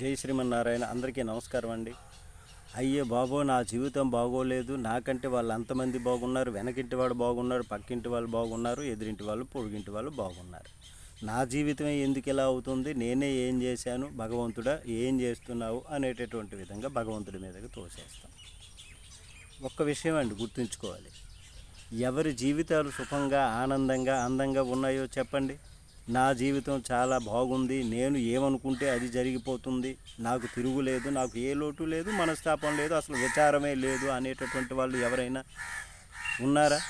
జై శ్రీమన్నారాయణ అందరికీ నమస్కారం అండి. అయ్యే బాబో నా జీవితం బాగోలేదు. నాకంటే వాళ్ళు అంతమంది బాగున్నారు వెనకింటి వాళ్ళు బాగున్నారు పక్కింటి వాళ్ళు బాగున్నారు ఎదురింటి వాళ్ళు పొరుగింటి వాళ్ళు బాగున్నారు. నా జీవితమే ఎందుకు ఇలా అవుతుంది? నేనే ఏం చేశాను? భగవంతుడా ఏం చేస్తున్నావు? అనేటటువంటి విధంగా భగవంతుడి మీదకి తోసేస్తాం. ఒక్క విషయం అండి గుర్తుంచుకోవాలి. ఎవరి జీవితాలు సుఖంగా ఆనందంగా అందంగా ఉన్నాయో చెప్పండి. నా జీవితం చాలా బాగుంది. నేను ఏమనుకుంటే అది జరిగిపోతుంది. నాకు తిరుగులేదు నాకు ఏ లోటు లేదు. మనస్తాపం లేదు. అసలు విచారమే లేదు అనేటటువంటి వాళ్ళు ఎవరైనా ఉన్నారా?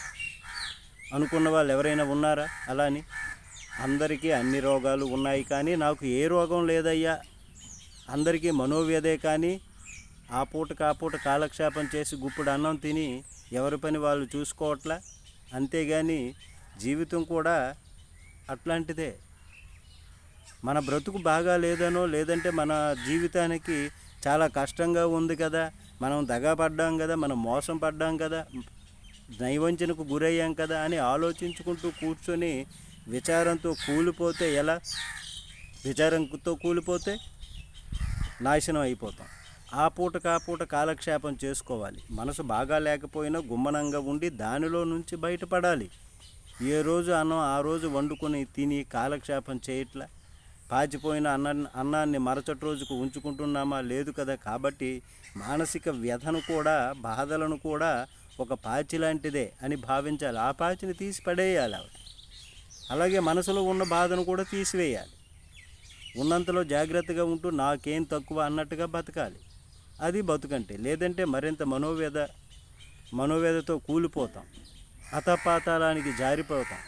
అనుకున్న వాళ్ళు ఎవరైనా ఉన్నారా? అలా అని? అందరికీ అన్ని రోగాలు ఉన్నాయి కానీ నాకు ఏ రోగం లేదయ్యా. అందరికీ మనోవ్యధే కానీ ఆ పూట కాపూట కాలక్షేపం చేసి గుప్పుడు అన్నం తిని ఎవరి పని వాళ్ళు చూసుకోవట్లా? అంతేగాని జీవితం కూడా అట్లాంటిదే మన బ్రతుకు బాగా లేదనో లేదంటే మన జీవితానికి చాలా కష్టంగా ఉంది కదా మనం దగా పడ్డాం కదా మనం మోసం పడ్డాం కదా నైవంచనకు గురయ్యాం కదా అని ఆలోచించుకుంటూ కూర్చొని విచారంతో కూలిపోతే ఎలా? విచారంతో కూలిపోతే నాశనం అయిపోతాం. ఆ పూట కాపూట కాలక్షేపం చేసుకోవాలి. మనసు బాగా లేకపోయినా గుమ్మనంగా ఉండి దానిలో నుంచి బయటపడాలి. ఏ రోజు అన్నం ఆ రోజు వండుకొని తిని కాలక్షేపం చేయట్లా పాచిపోయిన అన్న అన్నాన్ని మరుసటి రోజుకు ఉంచుకుంటున్నామా? లేదు కదా. కాబట్టి మానసిక వ్యధను కూడా బాధలను కూడా ఒక పాచి లాంటిదే అని భావించాలి. ఆ పాచిని తీసి పడేయాలి ఆవిడ. అలాగే మనసులో ఉన్న బాధను కూడా తీసివేయాలి. ఉన్నంతలో జాగ్రత్తగా ఉంటూ నాకేం తక్కువ అన్నట్టుగా బతకాలి. అది బతుకంటే. లేదంటే మరింత మనోవేద మనోవేదతో కూలిపోతాం. అతపాతాళానికి జారిపోతాం.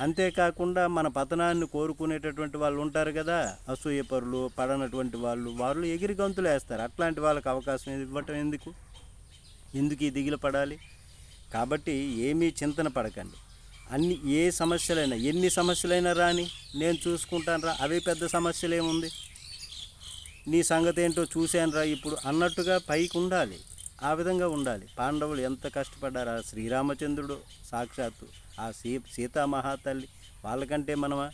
అంతేకాకుండా మన పతనాన్ని కోరుకునేటటువంటి వాళ్ళు ఉంటారు కదా అసూయపరులు పడనటువంటి వాళ్ళు వాళ్ళు ఎగిరి గంతులు వేస్తారు. అట్లాంటి వాళ్ళకి అవకాశం ఇవ్వటం ఎందుకు? ఎందుకు ఈ దిగులు పడాలి? కాబట్టి ఏమీ చింతన పడకండి. అన్ని ఏ సమస్యలైనా ఎన్ని సమస్యలైనా రాని నేను చూసుకుంటాను రా అవే పెద్ద సమస్యలేముంది? నీ సంగతి ఏంటో చూశాను రా ఇప్పుడు అన్నట్టుగా పైకి ఉండాలి. ఆ విధంగా ఉండాలి. పాండవులు ఎంత కష్టపడ్డారు? ఆ శ్రీరామచంద్రుడు సాక్షాత్తు ఆ సీ సీతామహాతల్లి వాళ్ళకంటే మనమా?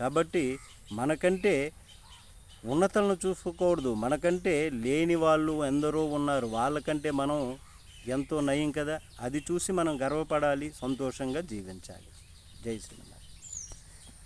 కాబట్టి మనకంటే ఉన్నతలను చూసుకోకూడదు. మనకంటే లేని వాళ్ళు ఎందరో ఉన్నారు. వాళ్ళకంటే మనం ఎంతో నయం కదా? అది చూసి మనం గర్వపడాలి సంతోషంగా జీవించాలి. జై శ్రీమన్నారాయణ.